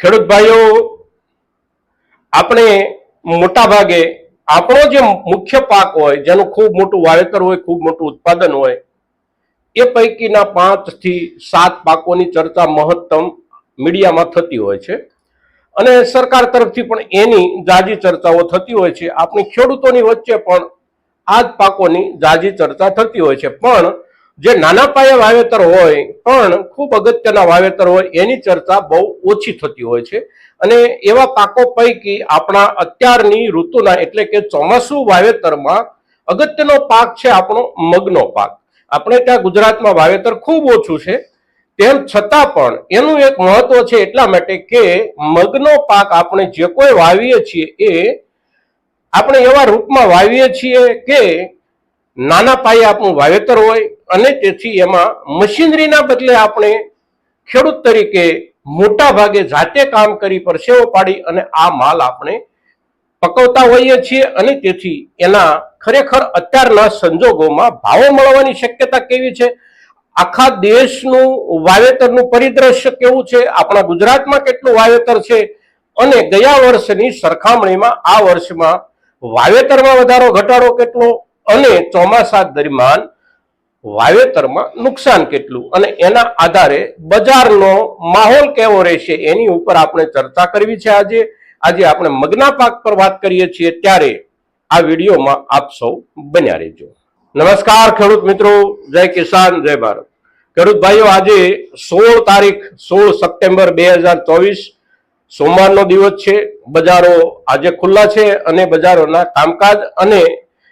ખેડૂત ભાઈઓ, આપણે મોટા ભાગે આપણો જે મુખ્ય પાક હોય, જેનું ખૂબ મોટું વાવેતર હોય, ખૂબ મોટું ઉત્પાદન હોય, એ પૈકીના પાંચથી સાત પાકોની ચર્ચા મહત્તમ મીડિયામાં થતી હોય છે. અને સરકાર તરફથી પણ એની જાજી ચર્ચાઓ થતી હોય છે. આપણી ખેડૂતોની વચ્ચે પણ આ જ પાકોની જાજી ચર્ચા થતી હોય છે. પણ જે નાના પાયે વાવેતર હોય, પણ ખૂબ અગત્યના વાવેતર હોય, એની ચર્ચા બહુ ઓછી થતી હોય છે. અને એવા પાકો પૈકી આપણા અત્યારની ઋતુના એટલે કે ચોમાસું વાવેતરમાં અગત્યનો પાક છે આપણો મગનો પાક. આપણે ત્યાં ગુજરાતમાં વાવેતર ખૂબ ઓછું છે. તેમ છતાં પણ એનું એક મહત્વ છે એટલા માટે કે મગનો પાક આપણે જે કોઈ વાવીએ છીએ એ આપણે એવા રૂપમાં વાવીએ છીએ કે નાના પાયે આપણું વાવેતર હોય અને તેથી એમાં મશીનરીના બદલે આપણે ખેડૂત તરીકે મોટા ભાગે જાતે કામ કરી પરસેવો પાડી અને આ માલ આપણે પકવતા હોઈએ છીએ અને તેથી એના ખરેખર અત્યારના સંજોગોમાં ભાવો મળવાની શક્યતા કેવી છે? આખા દેશનું વાવેતરનું પરિદ્રશ્ય કેવું છે? આપણા ગુજરાતમાં કેટલું વાવેતર છે? અને ગયા વર્ષની સરખામણીમાં આ વર્ષમાં વાવેતરમાં વધારો, ઘટાડો કેટલો? અને ચોમાસા દરમિયાન વાવેતરમાં નુકસાન કેટલું? અને એના આધારે બજારનો માહોલ કેવો રહેશે? એની ઉપર આપણે ચર્ચા કરવી છે આજે. આજે આપણે મગના પાક પર વાત કરીએ છીએ. ત્યારે આ વિડીયોમાં આપ સૌ બન્યા રહેજો. નમસ્કાર, ખેડૂત મિત્રો. જય કિસાન, જય ભારત. ખેડૂત ભાઈઓ, આજે સોળ તારીખ, સોળ સપ્ટેમ્બર બે હજાર ચોવીસ સોમવારનો દિવસ છે. બજારો આજે ખુલ્લા છે અને બજારોના કામકાજ અને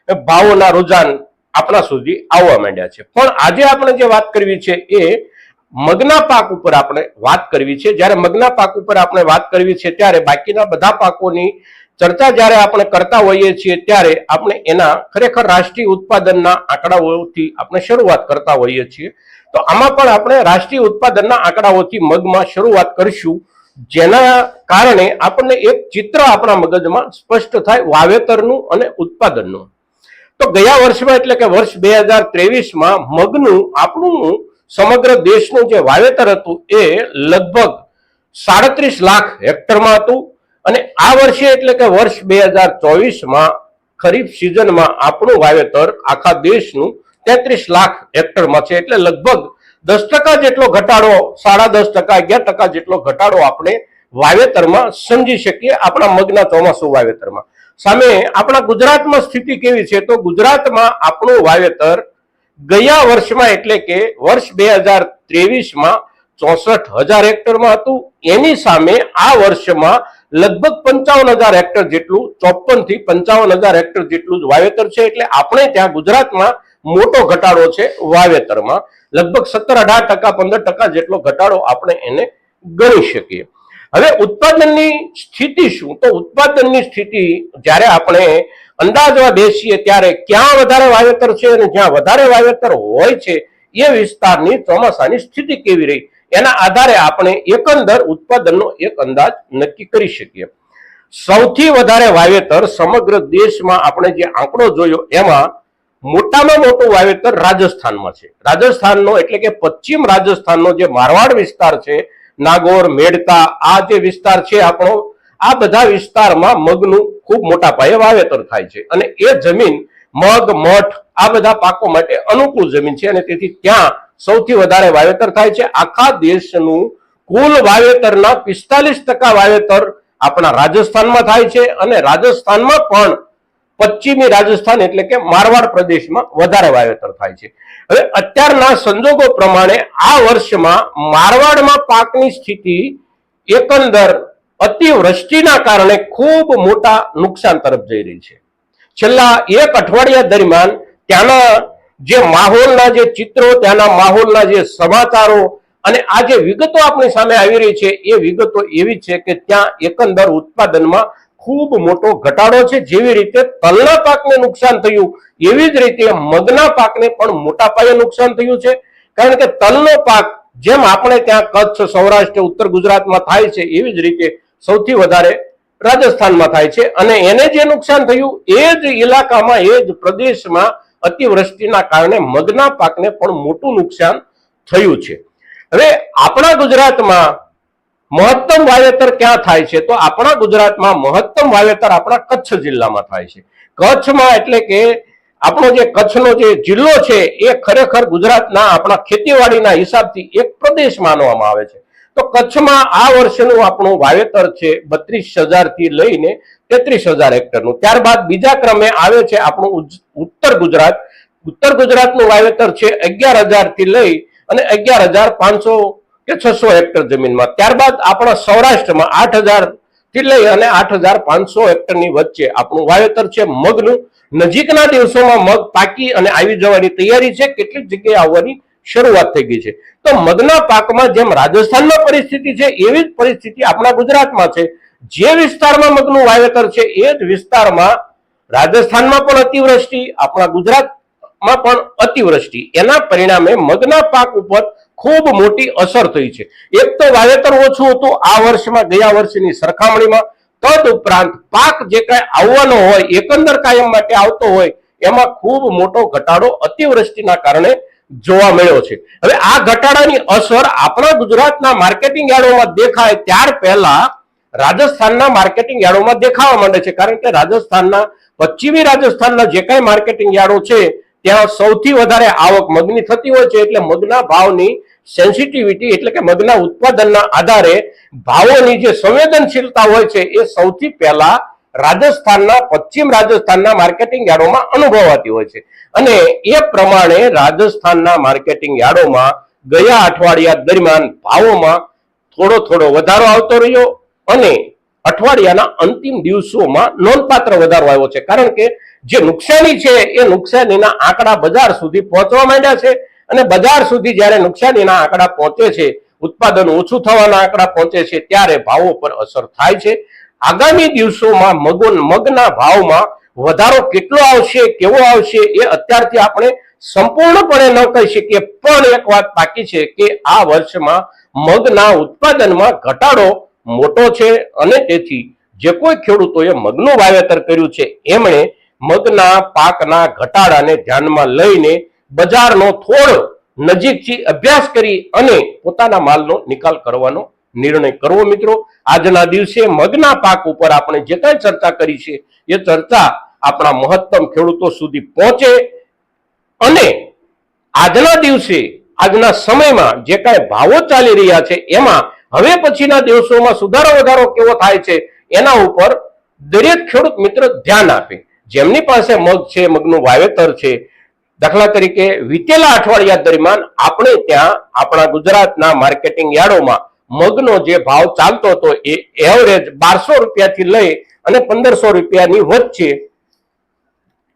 ભાવોના રુઝાન આપણા સુધી આવવા માંડ્યા છે. પણ આજે આપણે જે વાત કરવી છે એ મગના પાક ઉપર આપણે વાત કરવી છે. જ્યારે મગના પાક ઉપર આપણે વાત કરવી છે ત્યારે બાકીના બધા પાકોની ચર્ચા જ્યારે આપણે કરતા હોઈએ છીએ ત્યારે આપણે એના ખરેખર રાષ્ટ્રીય ઉત્પાદનના આંકડાઓથી આપણે શરૂઆત કરતા હોઈએ છીએ. તો આમાં પણ આપણે રાષ્ટ્રીય ઉત્પાદનના આંકડાઓથી મગમાં શરૂઆત કરીશું. જેના કારણે આપણને એક ચિત્ર આપણા મગજમાં સ્પષ્ટ થાય, વાવેતરનું અને ઉત્પાદનનું. તો ગયા વર્ષમાં એટલે કે વર્ષ બે હજાર ત્રેવીસમાં મગનું આપણું સમગ્ર દેશનું જે વાવેતર હતું એ લગભગ સાડત્રીસ લાખ હેક્ટરમાં હતું. અને આ વર્ષે એટલે કે વર્ષ બે હજાર ચોવીસમાં ખરીફ સિઝનમાં આપણું વાવેતર આખા દેશનું તેત્રીસ લાખ હેક્ટરમાં છે. એટલે લગભગ દસ ટકા જેટલો ઘટાડો, સાડા દસ ટકા, અગિયાર ટકા જેટલો ઘટાડો આપણે વાવેતરમાં સમજી શકીએ આપણા મગના ચોમાસું વાવેતરમાં. સામે આપણા ગુજરાતમાં સ્થિતિ કેવી છે તો ગુજરાતમાં આપણું વાવેતર ગયા વર્ષમાં એટલે કે વર્ષ બે હજાર ત્રેવીસમાં ચોસઠ હજાર હેક્ટરમાં હતું. એની સામે આ વર્ષમાં લગભગ પંચાવન હજાર હેક્ટર જેટલું ચોપનથી પંચાવન હજાર હેક્ટર જેટલું જ વાવેતર છે. એટલે આપણે ત્યાં ગુજરાતમાં મોટો ઘટાડો છે વાવેતરમાં. લગભગ સત્તર અઢાર ટકા, પંદર ટકા જેટલો ઘટાડો આપણે એને ગણી શકીએ. હવે ઉત્પાદનની સ્થિતિ શું? તો ઉત્પાદનની સ્થિતિ જ્યારે આપણે અંદાજવા બેસીએ ત્યારે ક્યાં વધારે વાવેતર છે અને જ્યાં વધારે વાવેતર હોય છે એ વિસ્તારની ચોમાસાની સ્થિતિ કેવી રહી? એના આધારે આપણે એકંદર ઉત્પાદનનો એક અંદાજ નક્કી કરી શકીએ. સૌથી વધારે વાવેતર સમગ્ર દેશમાં આપણે જે આંકડો જોયો, એમાં મોટામાં મોટું વાવેતર રાજસ્થાનમાં છે. રાજસ્થાનનો એટલે કે પશ્ચિમ રાજસ્થાનનો જે મારવાડ વિસ્તાર છે નાગોર મેડતા આ જે વિસ્તાર છે આપણો, આ બધા વિસ્તારમાં મગનું ખૂબ મોટા પાયે વાવેતર થાય છે. અને એ જમીન, મગ, મઠ, આ બધા પાકો માટે અનુકૂળ જમીન છે અને તેથી ત્યાં સૌથી વધારે વાવેતર થાય છે. આખા દેશનું કુલ વાવેતરના પિસ્તાલીસ ટકા વાવેતર આપણા રાજસ્થાનમાં થાય છે અને રાજસ્થાનમાં પણ પશ્ચિમી રાજસ્થાન એટલે કે મારવાડ પ્રદેશમાં વધારે વાવેતર થાય છે. હવે અત્યારના સંજોગો પ્રમાણે આ વર્ષમાં મારવાડમાં પાકની સ્થિતિ એકંદર અતિવૃષ્ટિના કારણે ખૂબ મોટા નુકસાન તરફ જઈ રહી છે. છેલ્લા એક અઠવાડિયા દરમિયાન ત્યાંના જે માહોલના જે ચિત્રો, ત્યાંના માહોલના જે સમાચારો અને આ જે વિગતો આપણી સામે આવી રહી છે, એ વિગતો એવી છે કે ત્યાં એકંદર ઉત્પાદનમાં ખૂબ મોટો ઘટાડો છે. જેવી રીતે તલના પાકને નુકસાન થયું, એવી જ રીતે મગના પાકને પણ મોટા પાયે નુકસાન થયું છે. કારણ કે તલનો પાક જેમ આપણે ત્યાં કચ્છ, સૌરાષ્ટ્ર, ઉત્તર ગુજરાતમાં થાય છે, એવી જ રીતે સૌથી વધારે રાજસ્થાનમાં થાય છે. અને એને જે નુકસાન થયું, એ જ ઇલાકામાં, એ જ પ્રદેશમાં અતિવૃષ્ટિના કારણે મગના પાકને પણ મોટું નુકસાન થયું છે. હવે આપણા ગુજરાતમાં મહત્તમ વાવેતર ક્યાં થાય છે? તો આપણા ગુજરાતમાં મહત્તમ વાવેતર આપણા કચ્છ જિલ્લામાં થાય છે. કચ્છમાં એટલે કે આપણો જે કચ્છનો જે જિલ્લો છે, એ ખરેખર ગુજરાતના આપણા ખેતીવાડીના હિસાબથી એક પ્રદેશ માનવામાં આવે છે. તો કચ્છમાં આ વર્ષનું આપણું વાવેતર છે બત્રીસ હજારથી લઈને તેત્રીસ હજાર હેક્ટરનું. ત્યારબાદ બીજા ક્રમે આવે છે આપણું ઉત્તર ગુજરાત. ઉત્તર ગુજરાતનું વાવેતર છે અગિયાર હજારથી લઈ અને અગિયાર હજાર પાંચસો કે છસો હેક્ટર જમીનમાં. ત્યારબાદ આપણા સૌરાષ્ટ્રમાં આઠ હજારથી લઈ અને આઠ હજાર પાંચસો હેક્ટરની વચ્ચે આપણું વાવેતર છે મગનું. નજીકના દિવસોમાં મગ પાકી અને આવી જવાની તૈયારી છે. કેટલીક જગ્યાએ આવવાની શરૂઆત થઈ ગઈ છે. તો મગના પાકમાં જેમ રાજસ્થાનમાં પરિસ્થિતિ છે, એવી જ પરિસ્થિતિ આપણા ગુજરાતમાં છે. જે વિસ્તારમાં મગનું વાવેતર છે, એ જ વિસ્તારમાં રાજસ્થાનમાં પણ અતિવૃષ્ટિ, આપણા ગુજરાતમાં પણ અતિવૃષ્ટિ. એના પરિણામે મગના પાક ઉપર ખૂબ મોટી અસર થઈ છે. એક તો વાવેતર ઓછું હતું આ વર્ષમાં, ગયા વર્ષની સરખામણીમાં. તદ ઉપરાંત પાક જે કાંઈ આવવાનો હોય, એકંદર કાયમ માટે આવતો હોય, એમાં ખૂબ મોટો ઘટાડો અતિવૃષ્ટિના કારણે જોવા મળ્યો છે. હવે આ ઘટાડાની અસર આપણા ગુજરાતના માર્કેટિંગ યાર્ડોમાં દેખાય ત્યાર પહેલા રાજસ્થાનના માર્કેટિંગ યાર્ડોમાં દેખાવા માંડે છે. કારણ કે રાજસ્થાનના, પશ્ચિમી રાજસ્થાનના જે કાંઈ માર્કેટિંગ યાર્ડો છે ત્યાં સૌથી વધારે આવક મગની થતી હોય છે એટલે મગના ભાવની સેન્સિટિવિટી એટલે કે મગના ઉત્પાદનના આધારે ભાવોની જે સંવેદનશીલતા હોય છે એ સૌથી પહેલા રાજસ્થાનના, પશ્ચિમ રાજસ્થાનના માર્કેટિંગ યાર્ડોમાં અનુભવાતી હોય છે. અને એ પ્રમાણે રાજસ્થાનના માર્કેટિંગ યાર્ડોમાં ગયા અઠવાડિયા દરમિયાન ભાવોમાં થોડો થોડો વધારો આવતો રહ્યો અને અઠવાડિયાના અંતિમ દિવસોમાં નોંધપાત્ર વધારો આવ્યો છે. કારણ કે જે નુકસાની છે એ નુકસાનીના આંકડા બજાર સુધી પહોંચવા માંડ્યા છે અને બજાર સુધી જ્યારે નુકસાનીના આંકડા પહોંચે છે, ઉત્પાદન ઓછું થવાના આંકડા પહોંચે છે, ત્યારે ભાવો પર અસર થાય છે. આગામી દિવસોમાં મગો મગના ભાવમાં વધારો કેટલો આવશે, કેવો આવશે એ અત્યારથી આપણે સંપૂર્ણપણે ન કહી શકીએ. પણ એક વાત બાકી છે કે આ વર્ષમાં મગના ઉત્પાદનમાં ઘટાડો મોટો છે અને તેથી જે કોઈ ખેડૂતોએ મગનું વાવેતર કર્યું છે, એમણે મગના પાકના ઘટાડાને ધ્યાનમાં લઈને બજારનો થોડો નજીકથી અભ્યાસ કરી અને પોતાના માલનો નિકાલ કરવાનો નિર્ણય કરવો મિત્રો. આજના દિવસે મગના પાક ઉપર આપણે જે કાંઈ ચર્ચા કરી છે, એ ચર્ચા આપણા મહત્તમ ખેડૂતો સુધી પહોંચે અને આજના દિવસે, આજના સમયમાં જે કાંઈ ભાવો ચાલી રહ્યા છે, એમાં હવે પછીના દિવસોમાં સુધારો વધારો કેવો થાય છે એના ઉપર દરેક ખેડૂત મિત્ર ધ્યાન આપે. જેમની પાસે મગ છે, મગનું વાવેતર છે, દાખલા તરીકે વીતેલા અઠવાડિયા દરમિયાન આપણે ત્યાં આપણા ગુજરાતના માર્કેટિંગ યાર્ડોમાં મગનો જે ભાવ ચાલતો હતો એ એવરેજ બારસો રૂપિયાથી લઈ અને પંદરસો રૂપિયાની વચ્ચે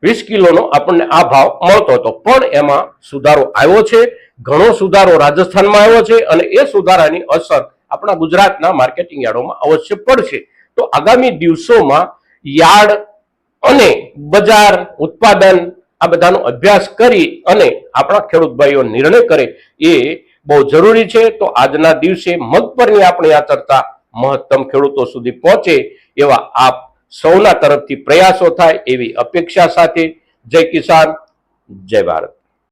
વીસ કિલોનો આપણને આ ભાવ મળતો હતો. પણ એમાં સુધારો આવ્યો છે, ઘણો સુધારો રાજસ્થાનમાં આવ્યો છે અને એ સુધારાની અસર આપણા ગુજરાતના માર્કેટિંગ યાર્ડોમાં અવશ્ય પડશે. તો આગામી દિવસોમાં યાર્ડ અને બજાર ઉત્પાદન આ બધાનો અભ્યાસ કરી અને આપણા ખેડૂત ભાઈઓ નિર્ણય કરે એ બહુ જરૂરી છે. તો આજના દિવસે મગ પરની આપણી આ ચર્ચા મહત્તમ ખેડૂતો સુધી પહોંચે એવા આપ સૌના તરફથી પ્રયાસો થાય એવી અપેક્ષા સાથે. જય કિસાન, જય ભારત.